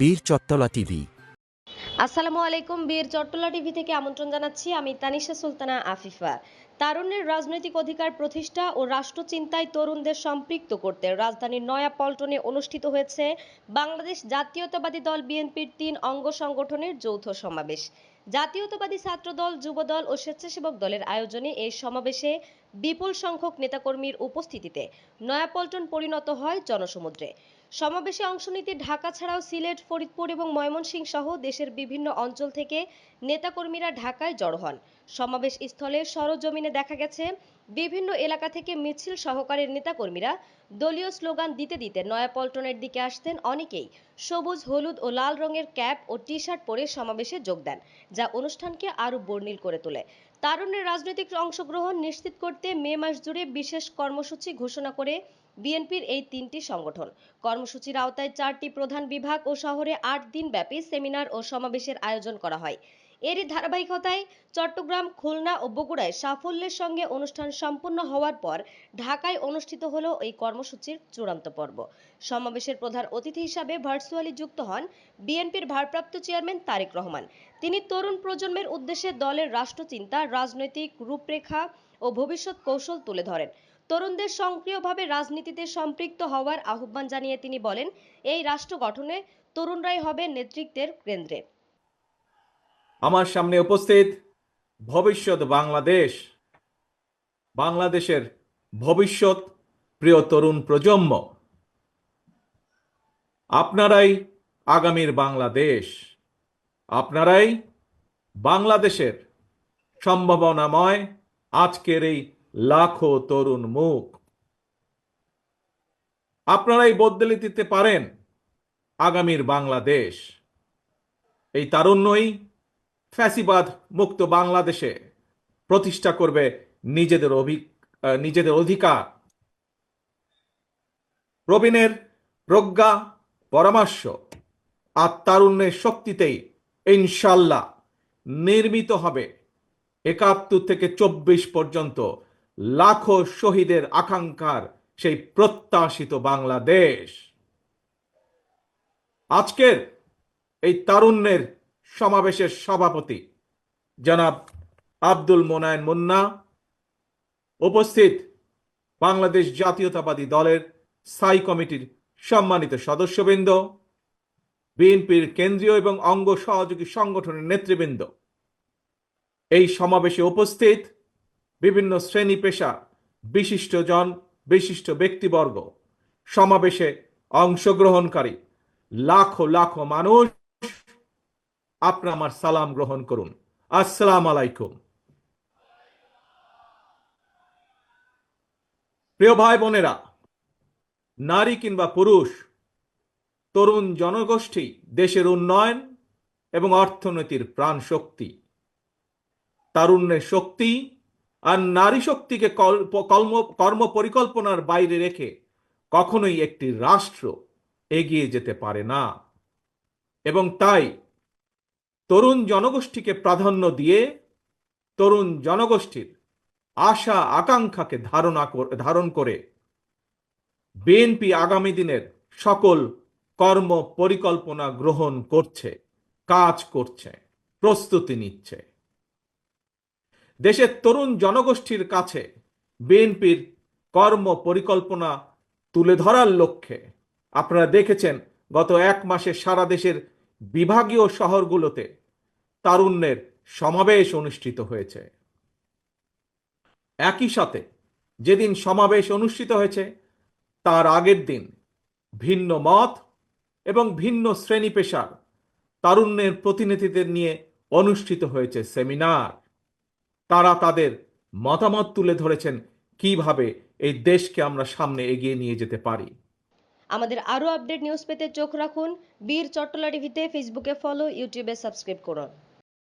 বীর চট্টলা টিভি। আসসালামু আলাইকুম, বীর চট্টলা টিভি থেকে আমন্ত্রণ জানাচ্ছি আমি তানিশা সুলতানা আফিফা। তারুণ্যের রাজনৈতিক অধিকার প্রতিষ্ঠা ও রাষ্ট্রচিন্তায় তরুণদের সম্পৃক্ত করতে রাজধানীর নয়া পল্টনে অনুষ্ঠিত হয়েছে বাংলাদেশ জাতীয়তাবাদী দল বিএনপির তিন অঙ্গ সংগঠনের যৌথ সমাবেশ। জাতীয়তাবাদী ছাত্রদল, যুবদল ও স্বেচ্ছাসেবক দলের আয়োজনে এই সমাবেশে বিপুল সংখ্যক নেতাকর্মীর উপস্থিতিতে নয়াপল্টন পরিণত হয় জনসমুদ্রে। সমাবেশে অংশ নিতে ঢাকা ছাড়াও সিলেট, ফরিদপুর এবং ময়মনসিংহ সহ দেশের বিভিন্ন অঞ্চল থেকে নেতাকর্মীরা ঢাকায় জড়ো হন। সমাবেশ স্থলে সরজমিনে দেখা গেছে, বিভিন্ন এলাকা থেকে মিছিল সহকারে নেতাকর্মীরা দলীয় স্লোগান দিতে দিতে নয়াপল্টনের দিকে আসতেন অনেকেই। সবুজ, হলুদ ও লাল রঙের ক্যাপ ও টি শার্ট পরে সমাবেশে যোগ দেন, যা অনুষ্ঠানকে আরও বর্ণিল করে তোলে। তারুণ্যের রাজনৈতিক অংশগ্রহণ নিশ্চিত করতে মে মাস জুড়ে বিশেষ কর্মসূচি ঘোষণা করে বিএনপির এই তিনটি সংগঠন। কর্মসূচির আওতায় চারটি প্রধান বিভাগ ও শহরে আট দিন ব্যাপী সেমিনার ও সমাবেশের আয়োজন করা হয়। এরই ধারাবাহিকতায় চট্টগ্রাম, খুলনা ও বগুড়ায় সাফল্যের সঙ্গে অনুষ্ঠান সম্পন্ন হওয়ার পর ঢাকায় অনুষ্ঠিত হলো এই কর্মসূচির চূড়ান্ত পর্ব। সমাবেশের প্রধান অতিথি হিসাবে ভার্চুয়ালি যুক্ত হন বিএনপির ভারপ্রাপ্ত চেয়ারম্যান তারেক রহমান। তিনি তরুণ প্রজন্মের উদ্দেশ্যে দলের রাষ্ট্রচিন্তা, রাজনৈতিক রূপরেখা ও ভবিষ্যৎ কৌশল তুলে ধরেন। তরুণদের সক্রিয়ভাবে রাজনীতিতে সম্পৃক্ত হওয়ার আহ্বান জানিয়ে তিনি বলেন, এই রাষ্ট্র গঠনে তরুণরাই হবে নেতৃত্বের কেন্দ্রে। আমার সামনে উপস্থিত ভবিষ্যৎ বাংলাদেশ, বাংলাদেশের ভবিষ্যৎ প্রিয় তরুণ প্রজন্ম, আপনারাই আগামীর বাংলাদেশ, আপনারাই বাংলাদেশের সম্ভাবনাময় আজকের এই লাখো তরুণ মুখ। আপনারাই বদলে দিতে পারেন আগামীর বাংলাদেশ। এই তারুণ্যই ফ্যাসিবাদ মুক্ত বাংলাদেশে প্রতিষ্ঠা করবে নিজেদের অভি নিজেদের অধিকার। প্রবীণের প্রজ্ঞা, পরামর্শ আর তারুণ্যের শক্তিতেই ইনশাল্লাহ নির্মিত হবে একাত্তর থেকে চব্বিশ পর্যন্ত লাখো শহীদের আকাঙ্ক্ষার সেই প্রত্যাশিত বাংলাদেশ। আজকের এই তারুণ্যের সমাবেশের সভাপতি জনাব আব্দুল মোনায়েন মুন্না, উপস্থিত বাংলাদেশ জাতীয়তাবাদী দলের স্থায়ী কমিটির সম্মানিত সদস্যবৃন্দ, বিএনপির কেন্দ্রীয় এবং অঙ্গ সহযোগী সংগঠনের নেতৃবৃন্দ এই সমাবেশে উপস্থিত বিভিন্ন শ্রেণি পেশা, বিশিষ্টজন, বিশিষ্ট ব্যক্তিবর্গ। সমাবেশে অংশগ্রহণকারী লাখো লাখো মানুষ। আপনার আমার সালাম গ্রহণ করুন। আসসালাম আলাইকুম। প্রিয় ভাই বোনেরা, নারী কিংবা পুরুষ, তরুণ জনগোষ্ঠী দেশের উন্নয়ন এবং অর্থনীতির প্রাণ শক্তি তারুণ্যের শক্তি আর নারী শক্তিকে কর্ম কর্ম পরিকল্পনার বাইরে রেখে কখনোই একটি রাষ্ট্র এগিয়ে যেতে পারে না। এবং তাই তরুণ জনগোষ্ঠীকে প্রাধান্য দিয়ে তরুণ জনগোষ্ঠীর আশা আকাঙ্ক্ষাকে ধারণা ধারণ করে বিএনপি আগামী দিনের সকল কর্ম পরিকল্পনা গ্রহণ করছে, কাজ করছে, প্রস্তুতি নিচ্ছে। দেশের তরুণ জনগোষ্ঠীর কাছে বিএনপির কর্ম পরিকল্পনা তুলে ধরার লক্ষ্যে। আপনারা দেখেছেন, গত এক মাসে সারা দেশের বিভাগীয় শহরগুলোতে তারুণ্যের সমাবেশ অনুষ্ঠিত হয়েছে। একই সাথে যেদিন সমাবেশ অনুষ্ঠিত হয়েছে, তার আগের দিন ভিন্ন মত এবং ভিন্ন শ্রেণি পেশার তারুণ্যের প্রতিনিধিদের নিয়ে অনুষ্ঠিত হয়েছে সেমিনার। তারা তাদের মতামত তুলে ধরেছেন কীভাবে এই দেশকে আমরা সামনে এগিয়ে নিয়ে যেতে পারি। আমাদের আরও আপডেট নিউজ পেতে চোখ রাখুন বীর চট্টলা টিভিতে, ফেসবুকে ফলো, ইউটিউবে সাবস্ক্রাইব করুন।